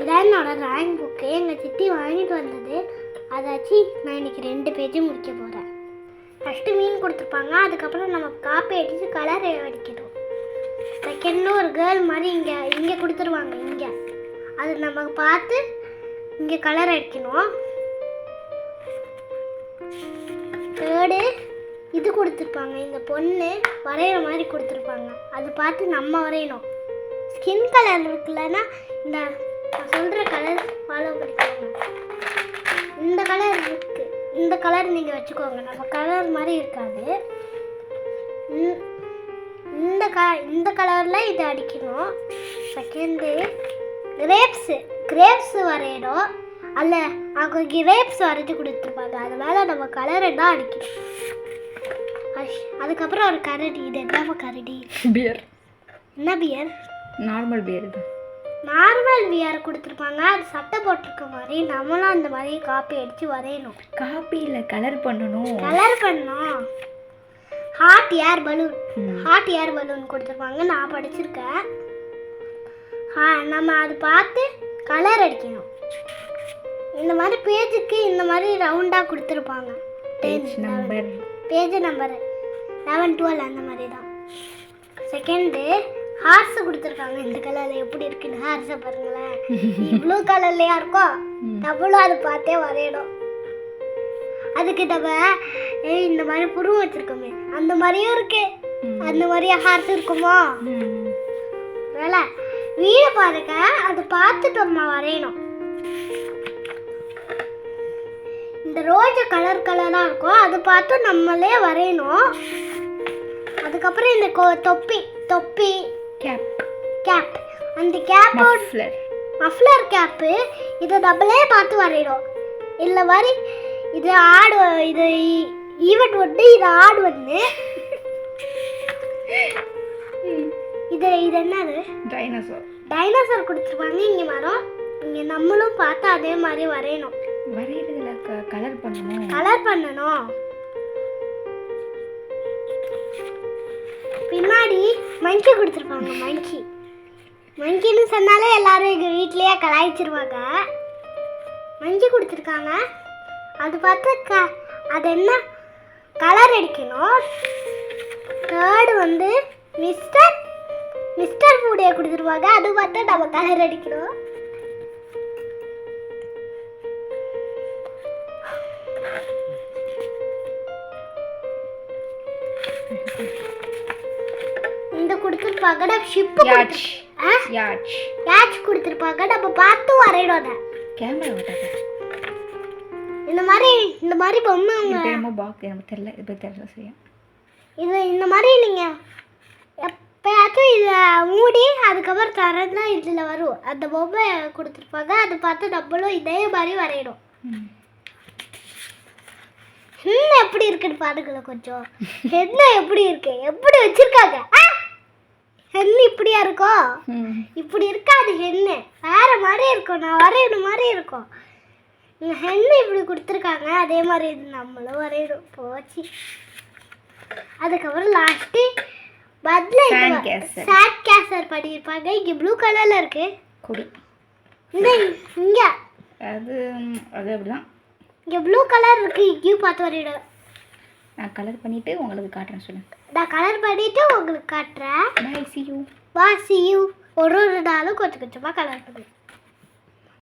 இதான் என்னோட drawing book எங்கள் சித்தி வாங்கிட்டு வந்தது. அதை வச்சு நான் இன்னைக்கு ரெண்டு பேஜும் முடிக்க போகிறேன் ஃபஸ்ட்டு மீன் கொடுத்துருப்பாங்க. அதுக்கப்புறம் நம்ம காப்பி அடித்து கலர் அடிக்கணும் செகண்டில் ஒரு கேர்ள் மாதிரி இங்கே இங்கே கொடுத்துருவாங்க இங்கே. அது நம்ம பார்த்து இங்கே கலர் அடிக்கணும். தேர்டு இது கொடுத்துருப்பாங்க. இந்த பொண்ணு வரைகிற மாதிரி கொடுத்துருப்பாங்க. அது பார்த்து நம்ம வரையணும். ஸ்கின் கலர் இருக்குல்லன்னா இந்த நான் சொல்கிற கலர் ஃபாலோ பண்ணிக்கோங்க. இந்த கலர் இருக்கு. இந்த கலர் நீங்கள் வச்சுக்கோங்க. நம்ம கலர் மாதிரி இருக்காது. இந்த- க இந்த கலரில் இது அடிக்கணும். செகண்டு கிரேப்ஸு கிரேப்ஸ் வரையணும் அல்ல அவங்க கிரேப்ஸ் வரைஞ்சி கொடுத்துருப்பாங்க. அது மேலே நம்ம கலரை தான் அடிக்கணும். அதுக்கப்புறம் ஒரு கரடி. இது என்னப்பா கரடி? பியர் என்ன பியர் நார்மல் பியர் இது. நார்மல் வியர் கொடுத்துருப்பாங்க அது சட்டை போட்டிருக்க மாதிரி நம்மளும் அந்த மாதிரி காப்பி அடித்து வரையணும். காப்பியில் கலர் பண்ணணும். கலர் பண்ணோம் hot air balloon. Hot air balloon கொடுத்துருப்பாங்க நான் படிச்சிருக்கேன். நம்ம அது பார்த்து கலர் அடிக்கணும். இந்த மாதிரி பேஜுக்கு இந்த மாதிரி ரவுண்டாக கொடுத்துருப்பாங்க. Page number page number eleven twelve அந்த மாதிரி தான். செகண்டு ஹார்ஸ் கொடுத்துருக்காங்க. இந்த கலரில் எப்படி இருக்குன்னு ஹார்ஸை பாருங்களேன். இவ்வளோ கலர்லையா இருக்கும் நம்மளும் அதை பார்த்தே வரையணும். அதுக்கு நம்ம ஏய் இந்த மாதிரி புருவம் வச்சிருக்கோமே. அந்த மாதிரியும் இருக்கு. அந்த மாதிரியே ஹார்ஸ் இருக்குமா? வேலை வீடை பாருங்க. அதை பார்த்துட்டு நம்ம வரையணும். இந்த ரோஜா கலர் கலராக இருக்கும் அதை பார்த்து நம்மளே வரையணும். அதுக்கப்புறம் இந்த தொப்பி தொப்பி கேப் கேப் அந்த கேப்போட மஃப்ளர் மஃப்ளர் கேப்பு இதை நம்மளே பார்த்து வரையணும். இல்லை மாதிரி இது ஆடு இது ஈவெண்ட் ஒன்று இது ஆடு ஒன்று இது இது என்னது? டைனோசர் டைனோசர் கொடுத்துருப்பாங்க இங்கே மரம் இங்கே நம்மளும் பார்த்து அதே மாதிரி வரையணும். வரைகிறதுல கலர் பண்ணணும். கலர் பண்ணணும். மங்கி கொடுத்துருப்பாங்க மங்கி மங்கின்னு சொன்னாலே எல்லாரும் எங்கள் வீட்லேயே கலாய்ச்சிருவாங்க. மங்கி கொடுத்துருக்காங்க. அது பார்த்து க அது என்ன? கலர் அடிக்கணும். தேர்டு வந்து மிஸ்டர் மிஸ்டர் ஃபுடைய கொடுத்துருவாங்க. அது பார்த்தா நம்ம கலர் அடிக்கணும். இந்த கொடுத்துருப்பாங்க நம்ம ஷிப்பு யாச் கொடுத்துருப்பாங்க நம்ம பார்த்து வரையணும் அதை. கேமரா இந்த மாதிரி இந்த மாதிரி பொம்மை அவங்க என்னமோ பாக் எனக்கு தெரியல. இது தெரியல சரியா இது இந்த மாதிரி நீங்கள் எப்பயாச்சும் இதை மூடி அதுக்கப்புறம் தான் இதில் வரும். அந்த பொம்மை கொடுத்துருப்பாங்க அதை பார்த்து நம்மளும் இதே மாதிரி வரையணும். என்ன எப்படி இருக்குன்னு பாருங்களேன் கொஞ்சம். என்ன எப்படி இருக்கு? எப்படி வச்சிருக்காங்க? ஆ! என்ன இப்படியா இருக்கும். இப்படி இருக்காது ஹென்னு வேற மாதிரி இருக்கும். நான் வரையணும் மாதிரி இருக்கும். ஹென்னு இப்படி கொடுத்துருக்காங்க. அதே மாதிரி இது நம்மளும் வரையணும். போச்சு. அதுக்கப்புறம் லாஸ்ட்டு castle. சாட் கேசர் பண்ணியிருப்பாங்க இங்கே ப்ளூ கலரில் இருக்கு. கொடி. இந்த இங்கே. அது அது அப்படிதான். இங்கே ப்ளூ கலர் இருக்கு. இங்கேயும் பார்த்து வரையிடும் நான் கலர் பண்ணிட்டு உங்களுக்கு காட்டுறேன் சொல்லுங்க. நான் கலர் பண்ணிட்டு உங்களுக்கு காட்டுறேன். பை சி யூ வா சி யூ ஒரு ஒரு நாளும் கொஞ்சம் கொஞ்சமாக கலர் பண்ணுவேன்